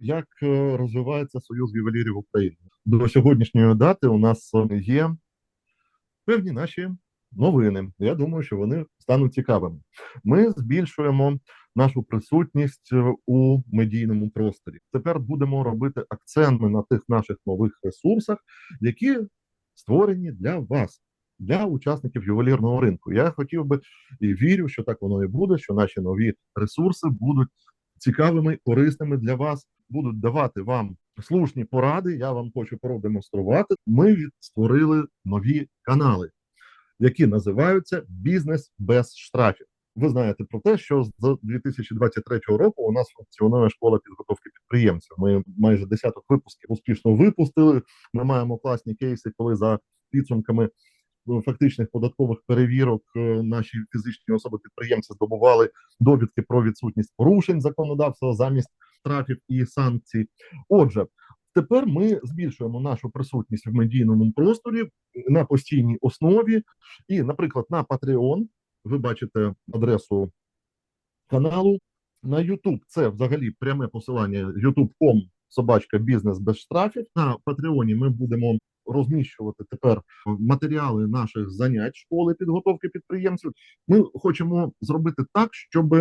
як е, розвивається Союз ювелірів України. До сьогоднішньої дати у нас е, є певні наші новини. Я думаю, що вони стануть цікавими. Ми збільшуємо нашу присутність е, у медійному просторі. Тепер будемо робити акценти на тих наших нових ресурсах, які створені для вас. Для учасників ювелірного ринку я хотів би і вірю, що так воно і буде. Що наші нові ресурси будуть цікавими, корисними для вас, будуть давати вам слушні поради. Я вам хочу продемонструвати. Ми створили нові канали, які називаються Бізнес без штрафів. Ви знаєте про те, що з 2023 року у нас функціонує школа підготовки підприємців. Ми майже десяток випусків успішно випустили. Ми маємо класні кейси, коли за підсумками е, фактичних податкових перевірок е, наші фізичні особи-підприємці здобували довідки про відсутність порушень законодавства замість штрафів і санкцій. Отже, тепер ми збільшуємо нашу присутність в медійному просторі на постійній основі. І, наприклад, на Patreon ви бачите адресу каналу. На YouTube це взагалі пряме посилання youtube.com собачка бізнес без штрафів. На Патреоні ми будемо розміщувати тепер матеріали наших занять школи підготовки підприємців. Ми хочемо зробити так, щоб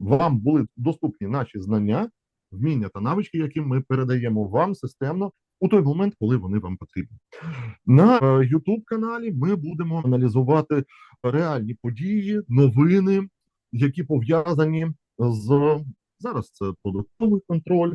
вам були доступні наші знання, вміння та навички, які ми передаємо вам системно у той момент, коли вони вам потрібні. На youtube каналі ми будемо аналізувати реальні події, новини, які пов'язані з зараз. Це податковий контроль,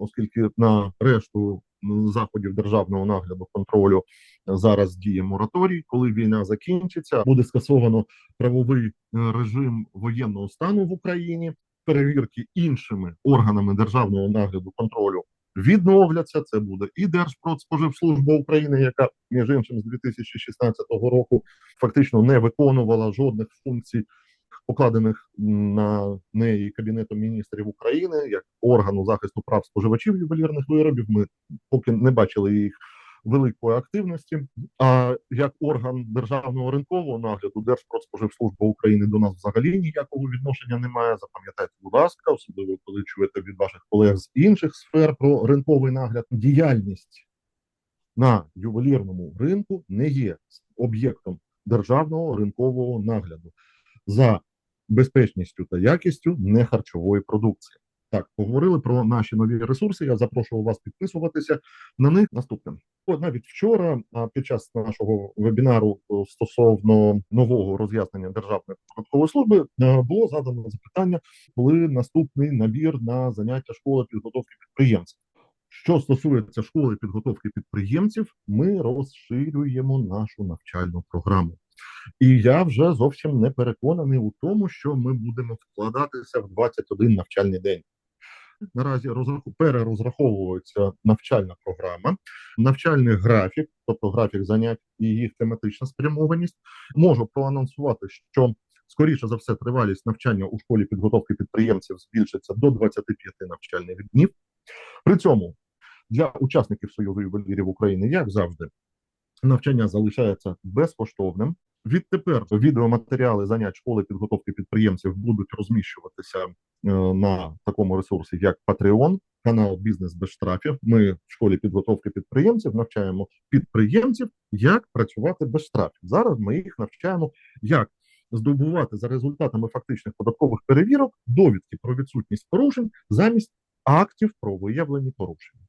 оскільки на решту заходів державного нагляду контролю зараз діє мораторій. Коли війна закінчиться, буде скасовано правовий е, режим воєнного стану в Україні. Перевірки іншими органами державного нагляду контролю відновляться. Це буде і Держпродспоживслужба України, яка між іншим з 2016 року фактично не виконувала жодних функцій, покладених на неї Кабінетом міністрів України як органу захисту прав споживачів ювелірних виробів. Ми поки не бачили їх великої активності. А як орган державного ринкового нагляду Держпродспоживслужба України до нас взагалі ніякого відношення не має. Запам'ятайте, будь ласка, особливо коли чуєте від ваших колег з інших сфер про ринковий нагляд. Діяльність на ювелірному ринку не є об'єктом державного ринкового нагляду за безпечністю та якістю нехарчової продукції. Так, поговорили про наші нові ресурси. Я запрошую вас підписуватися на них наступним. Навіть вчора, під час нашого вебінару стосовно нового роз'яснення Державної податкової служби, е, було задано запитання, коли наступний набір на заняття школи підготовки підприємців. Що стосується школи підготовки підприємців, ми розширюємо нашу навчальну програму. І я вже зовсім не переконаний у тому, що ми будемо вкладатися в 21 навчальний день. Наразі розраху перерозраховується навчальна програма, навчальний графік, тобто графік занять і їх тематична спрямованість. Можу проанонсувати, що скоріше за все тривалість навчання у школі підготовки підприємців збільшиться до 25 навчальних днів. При цьому для учасників Союзу ювелірів України, як завжди, навчання залишається безкоштовним. Відтепер відеоматеріали занять школи підготовки підприємців будуть розміщуватися на такому ресурсі, як Patreon, канал Бізнес без штрафів. Ми в школі підготовки підприємців навчаємо підприємців, як працювати без штрафів. Зараз ми їх навчаємо, як здобувати за результатами фактичних податкових перевірок довідки про відсутність порушень замість актів про виявлені порушення.